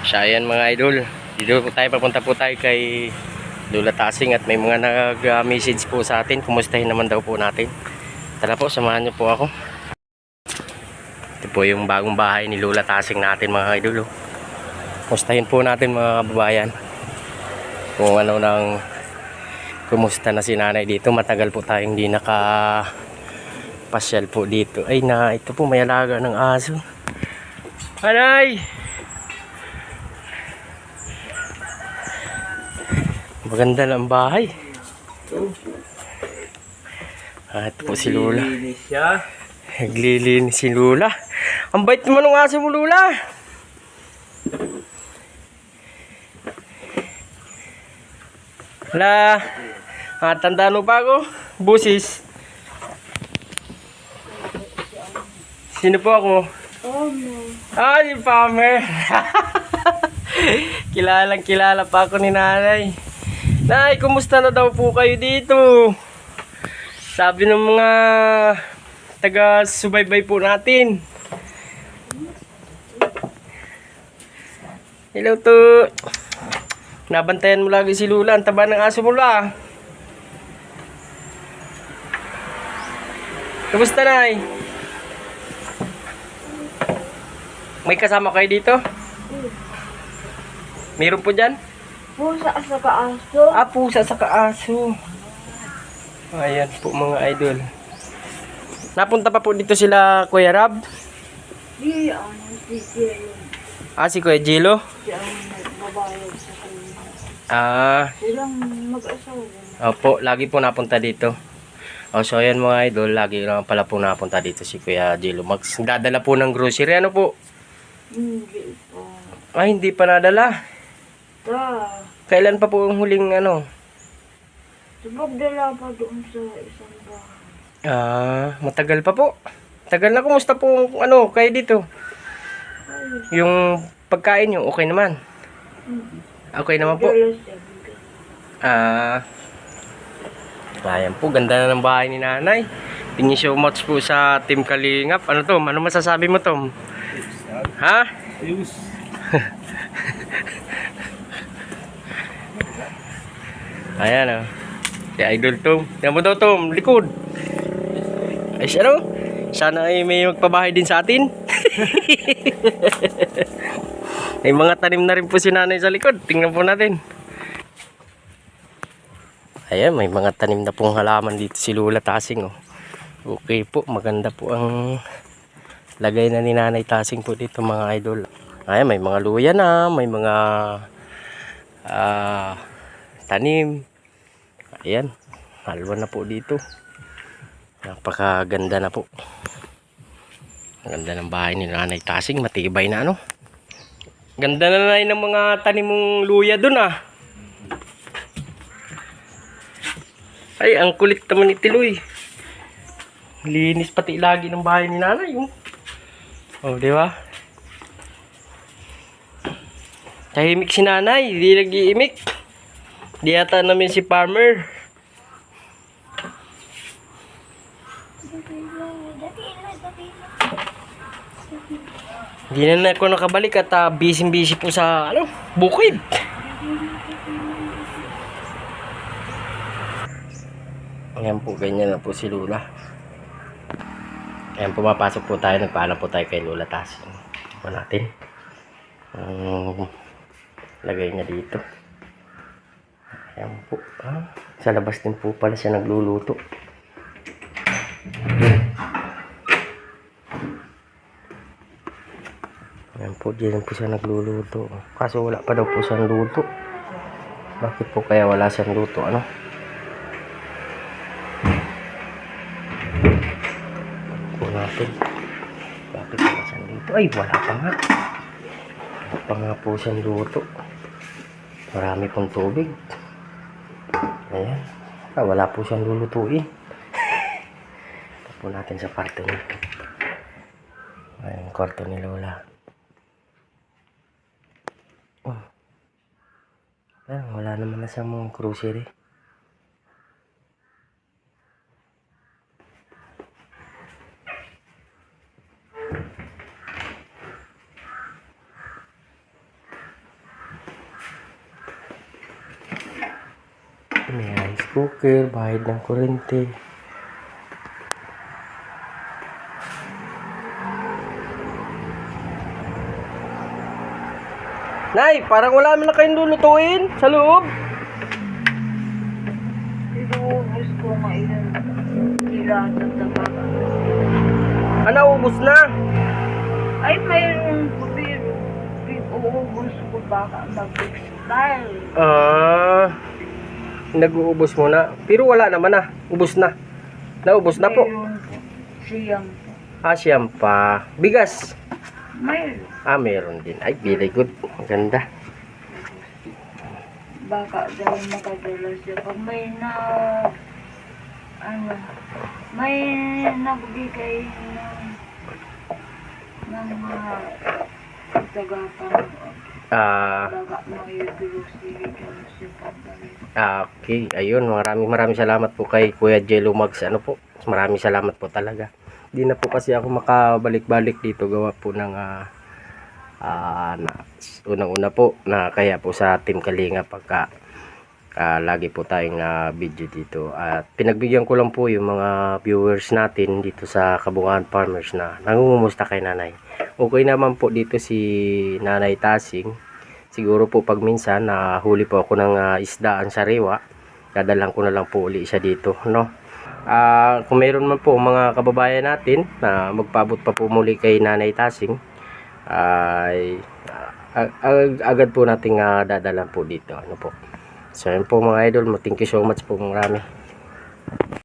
Siya yan mga idol. Dito po tayo, papunta po tayo kay Lula Tasing at may mga nag-message po sa atin. Kumustahin naman daw po natin. Tara po, samahan niyo po ako. Ito po yung bagong bahay ni Lula Tasing natin mga idol. Oh. Kumustahin po natin mga kababayan. Kung ano nang kumusta na si nanay dito. Matagal po tayong hindi naka pasyal po dito. Ay na, ito po may alaga ng aso. Anay! Maganda na ang bahay. Ah, ito po si Lula. Linis siya. Naglilinis si Lula. Ang bait naman ng aso mo, Lula. Hala. Ah, tandaan mo pa ako? Busis. Sino po ako? Ah, si Palmer. Kilalang kilala pa ako ni nanay. Nay, kumusta na daw po kayo dito? Sabi ng mga taga-subaybay po natin. Hello to. Nabantayan mo lagi si Lula. Ang taba ng aso mo la. Kumusta nay? May kasama kayo dito? Meron po dyan? Pusa sa kaaso. Ah, pusa sa kaaso. Ayan po mga idol. Napunta pa po dito sila Kuya Rab. Di ang titira yun. Ah, si Kuya Jilo. Di ang nagbabayad sa kanya. Ah, Silang mag-asawa. opo, lagi po napunta dito. Oh, so ayan mga idol, lagi naman pala po napunta dito si Kuya Jilo. Magdadala po ng grocery. Ano po? Hindi pa. Ah, hindi pa nadala. Ta. Kailan pa po ang huling ano? Sabagdala pa doon sa isang bahay. Ah, matagal pa po. Tagal na, kumusta po ano, kayo dito? Ay, Yung pagkain nyo, okay naman? Okay naman po? Ah, ayan po, ganda na ng bahay ni nanay. Thank you so much po sa Team Kalingap. Ano to? Ano masasabi mo, Tom? Ha? Ayos. Ayan oh. Si Idol Tom. Yan mo daw, Tom. Likod. Ay, ano? Sana ay may magpabahay din sa atin. may mga tanim na rin po si nanay sa likod. Tingnan po natin. Ayan, may mga tanim na pong halaman dito si Lula Tasing. Oh. Okay po, maganda po ang lagay na ni Nanay Tasing po dito mga idol. Ayan, may mga luya na, may mga ah, tanim. Ayan, halwa na po dito. Napakaganda na po. Ganda ng bahay ni Nanay Tasing, matibay na ano. Ganda na na ng mga tanim mong luya dun ah. Ay, ang kulit naman ni Tiloy. Linis pati lagi ng bahay ni nanay. Oh, oh di ba? Tahimik si nanay, hindi nag-iimik. Di yata namin si farmer. Hindi na na ako nakabalik at uh, busy-busy po sa ano, bukid. Ayan po, ganyan na po si Lula. Ayan, pumapasok po tayo. Nagpaalam po tayo kay Lula. Po natin. Ang lagay niya dito. Ayan po. Ah, sa labas din po pala siya nagluluto. Ayan po, diyan po siya nagluluto. Kaso wala pa daw po siyang luto. Bakit po kaya wala siyang luto? Ano? po natin. Bakit wala siyang luto? Ay, wala pa nga. Wala pa nga po siyang luto. Marami pong tubig. Ayan. Ah, wala po siyang lulutuin. Ito po natin sa kwarto niya. Ayan, kwarto ni Lola. Oh. Ayan, wala naman na siyang mga grocery. May rice cooker, bayad ng kurente. Nay, parang wala man na kayong lulutuin sa loob. Inuubos ko ngayon. Ilatan na baka. Ano, ubus na? Ay, mayroon ko. Inuubos ko baka mag-expire. Ah, nag-uubos mo na. Pero wala naman na. Ubus na. Naubos na po. Mayroon po. Siyang po. Ah, siyam pa. Bigas. Mayroon. Ah, meron din. Ay, very good. Ang ganda. Baka dahil makadala siya. Pag may na... Ano... May nagbigay ng... ng mga tagapan. Ah, ah, okay. Ayun, maraming maraming salamat po kay Kuya Jello Mags. Ano po? Maraming salamat po talaga. Di na po kasi ako makabalik-balik dito gawa po ng ah, na, unang-una po na kaya po sa Team Kalinga pagka ah, lagi po tayong na video dito at pinagbigyan ko lang po yung mga viewers natin dito sa Kabungan Farmers na nangungumusta kay nanay okay naman po dito si nanay Tasing. Siguro po pag minsan na huli po ako ng ah, isda ang sariwa dadalang ko na lang po uli siya dito no? Ah, kung mayroon man po mga kababayan natin na magpabot pa po muli kay Nanay Tasing ay ah, ag- agad po nating uh, dadalan po dito. Ano po? So yun po mga idol. Thank you so much po. Marami